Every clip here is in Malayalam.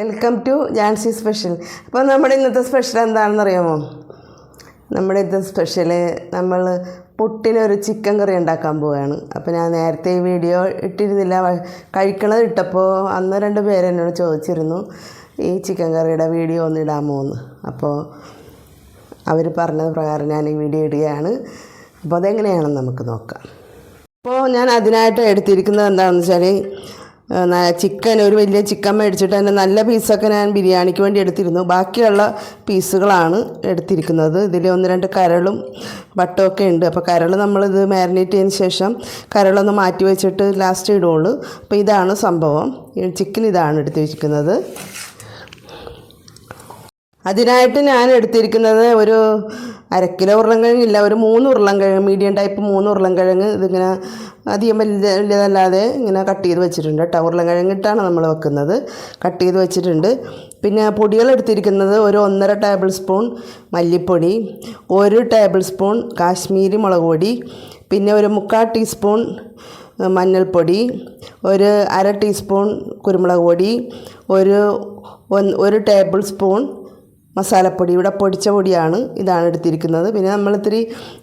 വെൽക്കം ടു ജാൻസി സ്പെഷ്യൽ അപ്പോൾ നമ്മുടെ ഇന്നത്തെ സ്പെഷ്യൽ എന്താണെന്ന് അറിയാമോ നമ്മുടെ ഇന്നത്തെ സ്പെഷ്യൽ നമ്മൾ പുട്ടിനൊരു ചിക്കൻ കറി ഉണ്ടാക്കാൻ പോവുകയാണ് അപ്പോൾ ഞാൻ നേരത്തെ ഈ വീഡിയോ ഇട്ടിരുന്നില്ല. കഴിക്കണത് ഇട്ടപ്പോൾ അന്ന് രണ്ട് പേര് എന്നോട് ചോദിച്ചിരുന്നു ഈ ചിക്കൻ കറിയുടെ വീഡിയോ ഒന്ന് ഇടാമോ എന്ന്? അപ്പോൾ അവർ പറഞ്ഞത് പ്രകാരം ഞാൻ ഈ വീഡിയോ ഇടുകയാണ്. അപ്പോൾ അതെങ്ങനെയാണെന്ന് നമുക്ക് നോക്കാം. അപ്പോൾ ഞാൻ അതിനായിട്ട് എടുത്തിരിക്കുന്നത് എന്താണെന്ന് വെച്ചാൽ ചിക്കൻ ഒരു വലിയ ചിക്കൻ മേടിച്ചിട്ട് അതിന്റെ നല്ല പീസൊക്കെ ഞാൻ ബിരിയാണിക്ക് വേണ്ടി എടുത്തിരുന്നു. ബാക്കിയുള്ള പീസുകളാണ് എടുത്തിരിക്കുന്നത്. ഇതിൽ ഒന്ന് രണ്ട് കരളും ബട്ടൊക്കെ ഉണ്ട്. അപ്പോൾ കരൾ നമ്മളിത് മാരിനേറ്റ് ചെയ്തതിന് ശേഷം കരളൊന്ന് മാറ്റി വെച്ചിട്ട് ലാസ്റ്റ് ഇടുള്ളൂ അപ്പോൾ ഇതാണ് സംഭവം. ചിക്കൻ ഇതാണ് എടുത്തിരിക്കുന്നത് അതിനായിട്ട് ഞാൻ എടുത്തിരിക്കുന്നത് ഒരു അരക്കിലോ കിലോ ഉരുളൻകിഴങ്ങില്ല ഒരു മൂന്ന് ഉരുളൻകിഴങ്ങ് മീഡിയം ടൈപ്പ് മൂന്ന് ഉരുളൻകിഴങ്ങ് ഇതിങ്ങനെ അധികം വലിയ വലിയതല്ലാതെ ഇങ്ങനെ കട്ട് ചെയ്ത് വെച്ചിട്ടുണ്ട് കേട്ടോ ഉരുളൻകിഴങ്ങിട്ടാണ് നമ്മൾ വെക്കുന്നത്. കട്ട് ചെയ്ത് വെച്ചിട്ടുണ്ട്. പിന്നെ പൊടികൾ എടുത്തിരിക്കുന്നത് ഒരു ഒന്നര ടേബിൾ സ്പൂൺ മല്ലിപ്പൊടി ഒരു ടേബിൾ സ്പൂൺ കാശ്മീരി മുളക് പൊടി പിന്നെ ഒരു മുക്കാൽ ടീസ്പൂൺ മഞ്ഞൾപ്പൊടി ഒരു അര ടീസ്പൂൺ കുരുമുളക് പൊടി ഒരു ഒരു ടേബിൾ സ്പൂൺ മസാലപ്പൊടി. ഇവിടെ പൊടിച്ച പൊടിയാണ് ഇതാണ് എടുത്തിരിക്കുന്നത്. പിന്നെ നമ്മൾ ഇത്തിരി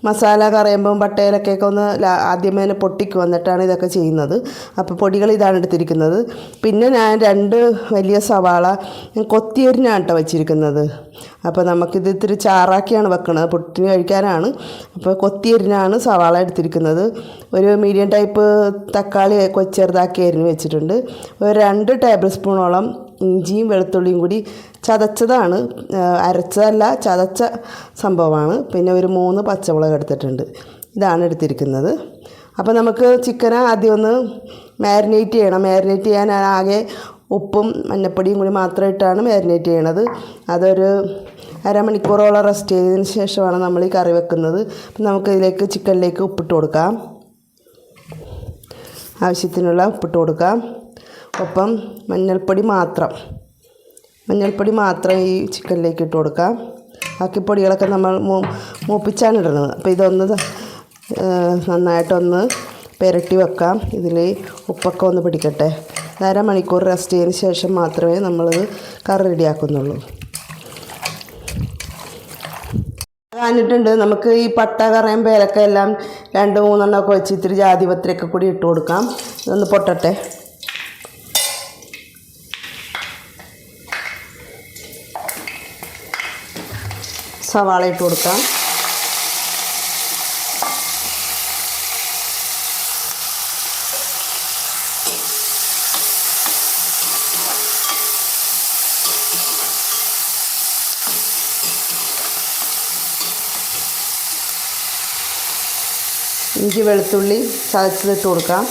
മസാല കറയുമ്പം പട്ടയിലൊക്കെയൊക്കെ ഒന്ന് ആദ്യമേ തന്നെ പൊട്ടിക്കും എന്നിട്ടാണ് ഇതൊക്കെ ചെയ്യുന്നത്. അപ്പോൾ പൊടികൾ ഇതാണ് എടുത്തിരിക്കുന്നത്. പിന്നെ ഞാൻ രണ്ട് വലിയ സവാള ഞാൻ കൊത്തിയരിഞ്ഞാണ് കേട്ടോ വെച്ചിരിക്കുന്നത്. അപ്പോൾ നമുക്കിത് ഇത്തിരി ചാറാക്കിയാണ് വെക്കുന്നത് പൊട്ടിന് കഴിക്കാനാണ്. അപ്പോൾ കൊത്തിയരിഞ്ഞാണ് സവാള എടുത്തിരിക്കുന്നത്. ഒരു മീഡിയം ടൈപ്പ് തക്കാളി ചെറുതാക്കി അരിഞ്ഞ് വെച്ചിട്ടുണ്ട്. ഒരു രണ്ട് ടേബിൾ സ്പൂണോളം ഇഞ്ചിയും വെളുത്തുള്ളിയും കൂടി ചതച്ചതാണ്. അരച്ചതല്ല ചതച്ച സംഭവമാണ്. പിന്നെ ഒരു മൂന്ന് പച്ചമുളക് എടുത്തിട്ടുണ്ട്. ഇതാണ് എടുത്തിരിക്കുന്നത്. അപ്പോൾ നമുക്ക് ചിക്കൻ ആദ്യം ഒന്ന് മാരിനേറ്റ് ചെയ്യണം. മാരിനേറ്റ് ചെയ്യാൻ ആകെ ഉപ്പും മഞ്ഞപ്പൊടിയും കൂടി മാത്രം ഇട്ടാണ് മാരിനേറ്റ് ചെയ്യണത്. അതൊരു അരമണിക്കൂറോളം റെസ്റ്റ് ചെയ്തതിന് ശേഷമാണ് നമ്മൾ ഈ കറി വെക്കുന്നത്. അപ്പം നമുക്ക് ഇതിലേക്ക് ചിക്കനിലേക്ക് ഉപ്പിട്ട് കൊടുക്കാം. ആവശ്യത്തിനുള്ള ഉപ്പിട്ട് കൊടുക്കാം. ഒപ്പം മഞ്ഞൾപ്പൊടി മാത്രം. മഞ്ഞൾപ്പൊടി മാത്രം ഈ ചിക്കനിലേക്ക് ഇട്ട് കൊടുക്കാം ബാക്കി പൊടികളൊക്കെ നമ്മൾ മൂപ്പിച്ചാണ് ഇടുന്നത്. അപ്പോൾ ഇതൊന്ന് നന്നായിട്ടൊന്ന് പുരട്ടി വെക്കാം. ഇതിൽ ഉപ്പൊക്കെ ഒന്ന് പിടിക്കട്ടെ. അര മണിക്കൂർ റെസ്റ്റ് ചെയ്തതിന് ശേഷം മാത്രമേ നമ്മളത് കറി റെഡിയാക്കുന്നുള്ളൂ. കാണിട്ടുണ്ട്. നമുക്ക് ഈ പട്ട കറയും പേരൊക്കെ എല്ലാം രണ്ട് മൂന്നെണ്ണമൊക്കെ വെച്ച് ഇത്തിരി ജാതിപത്രിയൊക്കെ കൂടി ഇട്ട് കൊടുക്കാം. ഇതൊന്ന് പൊട്ടട്ടെ. സവാള ഇട്ട് കൊടുക്കാം ഇഞ്ചി വെളുത്തുള്ളി ചതച്ചതിട്ട് കൊടുക്കാം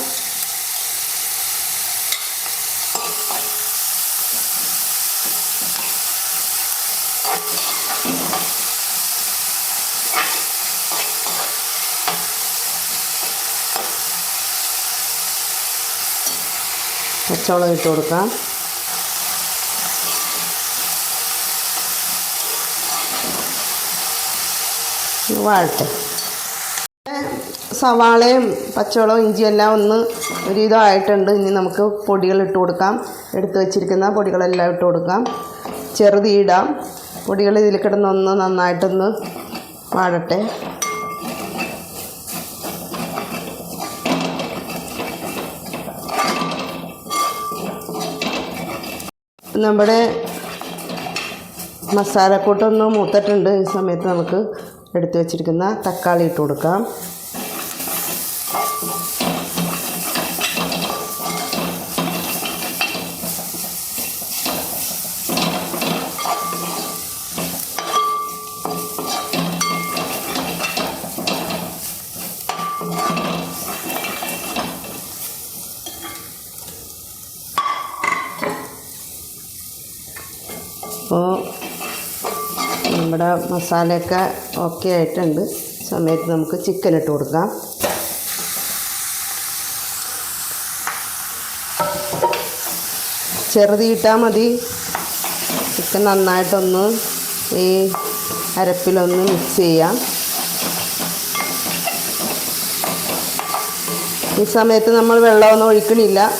പച്ചമുളക് ഇട്ട് കൊടുക്കാം. വാഴട്ടെ. സവാളയും പച്ചവളവും ഇഞ്ചിയും എല്ലാം ഒന്ന് ഒരുവിധമായിട്ടുണ്ട്. ഇനി നമുക്ക് പൊടികൾ ഇട്ട് കൊടുക്കാം. എടുത്ത് വെച്ചിരിക്കുന്ന പൊടികളെല്ലാം ഇട്ട് കൊടുക്കാം. ചെറുതീടാം പൊടികൾ ഇതിൽ കിടന്നൊന്ന് നന്നായിട്ടൊന്ന് വാടട്ടെ നമ്മുടെ മസാലക്കൂട്ടൊന്ന് മൂത്തിട്ടുണ്ട് ഈ സമയത്ത് നമുക്ക് എടുത്തു വെച്ചിരിക്കുന്ന തക്കാളി ഇട്ട് കൊടുക്കാം. അപ്പോൾ നമ്മുടെ മസാലയൊക്കെ ഓക്കെ ആയിട്ടുണ്ട്. സമയത്ത് നമുക്ക് ചിക്കൻ ഇട്ട് കൊടുക്കാം. ചെറുതീട്ടാൽ മതി. ചിക്കൻ നന്നായിട്ടൊന്ന് ഈ അരപ്പിലൊന്ന് മിക്സ് ചെയ്യാം. ഈ സമയത്ത് നമ്മൾ വെള്ളമൊന്നും ഒഴിക്കണില്ല.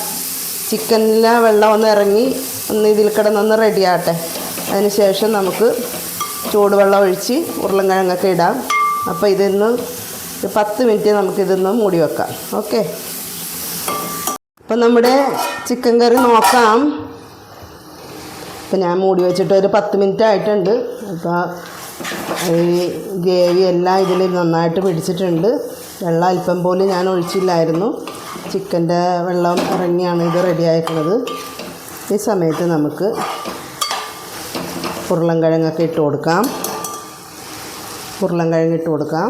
ചിക്കനിലെ വെള്ളം ഒന്ന് ഇറങ്ങി ഒന്ന് ഇതിൽ കിടന്നൊന്ന് റെഡിയാകട്ടെ അതിന് ശേഷം നമുക്ക് ചൂടുവെള്ളം ഒഴിച്ച് ഉരുളൻകിഴങ്ങൊക്കെ ഇടാം. അപ്പോൾ ഇതിന്ന് പത്ത് മിനിറ്റ് നമുക്കിതൊന്ന് മൂടി വെക്കാം. ഓക്കെ. അപ്പം നമ്മുടെ ചിക്കൻ കറി നോക്കാം. ഇപ്പം ഞാൻ മൂടി വെച്ചിട്ട് ഒരു പത്ത് മിനിറ്റ് ആയിട്ടുണ്ട്. അപ്പോൾ ഈ ഗ്രേവി എല്ലാം ഇതിൽ നന്നായിട്ട് പിടിച്ചിട്ടുണ്ട്. വെള്ളം അല്പം പോലും ഞാൻ ഒഴിച്ചില്ലായിരുന്നു. ചിക്കന്റെ വെള്ളം ഇറങ്ങിയാണ് ഇത് റെഡി ആയിട്ടുള്ളത്. ഈ സമയത്ത് നമുക്ക് ഉരുളൻകിഴങ്ങൊക്കെ ഇട്ട് കൊടുക്കാം. ഉരുളൻകിഴങ്ങ് ഇട്ട് കൊടുക്കാം.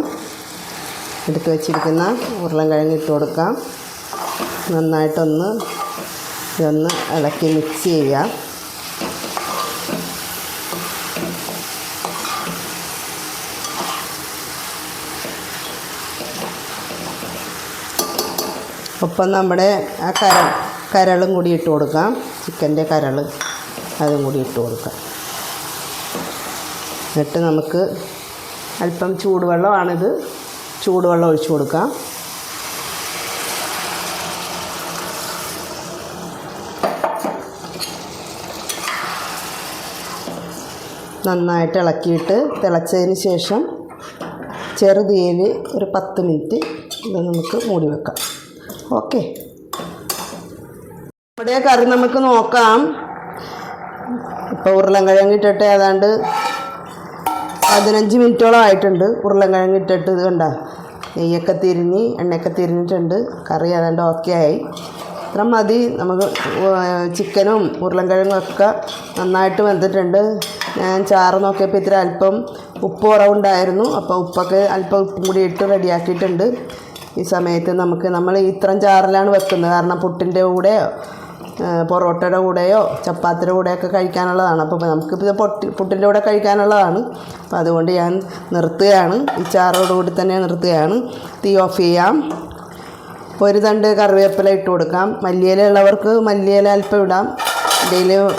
എടുത്ത് വെച്ചിരിക്കുന്ന ഉരുളൻകിഴങ്ങ് ഇട്ട് കൊടുക്കാം. നന്നായിട്ടൊന്ന് ഇതൊന്ന് ഇളക്കി മിക്സ് ചെയ്യുക. ഒപ്പം നമ്മുടെ ആ കര കരളും കൂടി ഇട്ട് കൊടുക്കാം. ചിക്കന്റെ കരൾ അതും കൂടി ഇട്ട് കൊടുക്കാം. എന്നിട്ട് നമുക്ക് അല്പം ചൂടുവെള്ളമാണിത്. ചൂടുവെള്ളം ഒഴിച്ചു കൊടുക്കാം. നന്നായിട്ട് ഇളക്കിയിട്ട് തിളച്ചതിന് ശേഷം ചെറുതീയിൽ ഒരു പത്ത് മിനിറ്റ് ഇത് നമുക്ക് മൂടി വെക്കാം. ഓക്കെ. ഇവിടെ കറി നമുക്ക് നോക്കാം. ഇപ്പോൾ ഉരുളൻ കിഴങ്ങിട്ടിട്ട് ഏതാണ്ട് പതിനഞ്ച് മിനിറ്റോളം ആയിട്ടുണ്ട്. ഉരുളൻകിഴങ്ങ് ഇട്ടിട്ട് ഇത് കണ്ട. നെയ്യൊക്കെ തിരിഞ്ഞ് എണ്ണയൊക്കെ തിരിഞ്ഞിട്ടുണ്ട്. കറി ഏതാണ്ട് ഓക്കെ ആയി. ഇത്ര മതി. നമുക്ക് ചിക്കനും ഉരുളൻകിഴങ്ങും ഒക്കെ നന്നായിട്ട് വെന്തിട്ടുണ്ട്. ഞാൻ ചാറ് നോക്കിയപ്പോൾ ഇത്തിരി അല്പം ഉപ്പ് കുറവുണ്ടായിരുന്നു. അപ്പോൾ ഉപ്പൊക്കെ അല്പം ഉപ്പും കൂടി ഇട്ട് റെഡിയാക്കിയിട്ടുണ്ട്. ഈ സമയത്ത് നമുക്ക് നമ്മൾ ഇത്രയും ചാറിലാണ് വെക്കുന്നത്. കാരണം പുട്ടിന്റെ കൂടെയോ പൊറോട്ടയുടെ കൂടെയോ ചപ്പാത്തിയുടെ കൂടെയൊക്കെ കഴിക്കാനുള്ളതാണ്. അപ്പോൾ നമുക്കിപ്പോൾ പൊട്ടി പുട്ടിന്റെ കൂടെ കഴിക്കാനുള്ളതാണ്. അപ്പോൾ അതുകൊണ്ട് ഞാൻ നിർത്തുകയാണ്. ഈ ചാറോടുകൂടി തന്നെ നിർത്തുകയാണ്. തീ ഓഫ് ചെയ്യാം. ഒരു തണ്ട് കറിവേപ്പില ഇട്ട് കൊടുക്കാം. മല്ലിയില ഉള്ളവർക്ക് മല്ലിയില അല്പം ഇടാം. ഇതിൽ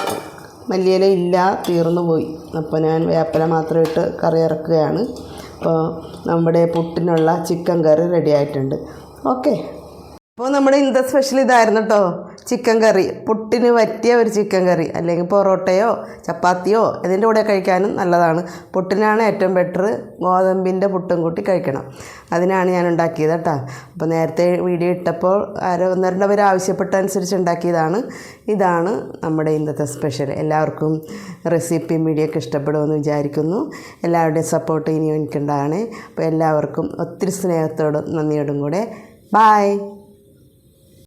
മല്ലിയില ഇല്ല തീർന്നു പോയി. അപ്പോൾ ഞാൻ വേപ്പില മാത്രം ഇട്ട് കറി ഇറക്കുകയാണ്. അപ്പോൾ നമ്മുടെ പുട്ടിനുള്ള ചിക്കൻ കറി റെഡി ആയിട്ടുണ്ട്. ഓക്കെ. അപ്പോൾ നമ്മുടെ ഇന്നത്തെ സ്പെഷ്യൽ ഇതായിരുന്നു കേട്ടോ ചിക്കൻ കറി. പുട്ടിന് പറ്റിയ ഒരു ചിക്കൻ കറി. അല്ലെങ്കിൽ പൊറോട്ടയോ ചപ്പാത്തിയോ ഇതിന്റെ കൂടെ കഴിക്കാനും നല്ലതാണ്. പുട്ടിനാണ് ഏറ്റവും ബെറ്റർ ഗോതമ്പിന്റെ പുട്ടും കൂട്ടി കഴിക്കണം. അതിനാണ് ഞാൻ ഉണ്ടാക്കിയത് കേട്ടോ. അപ്പോൾ നേരത്തെ വീഡിയോ ഇട്ടപ്പോൾ ആരോ ഒന്ന് രണ്ട് പേര് ആവശ്യപ്പെട്ട ഉണ്ടാക്കിയതാണ്. ഇതാണ് നമ്മുടെ ഇന്നത്തെ സ്പെഷ്യൽ എല്ലാവർക്കും റെസിപ്പി വീഡിയോ ഒക്കെ ഇഷ്ടപ്പെടുമെന്ന് വിചാരിക്കുന്നു. എല്ലാവരുടെയും സപ്പോർട്ട് ഇനിയും എനിക്കുണ്ടാകണേ. അപ്പോൾ എല്ലാവർക്കും ഒത്തിരി സ്നേഹത്തോടും നന്ദിയോടും കൂടെ. ബായ്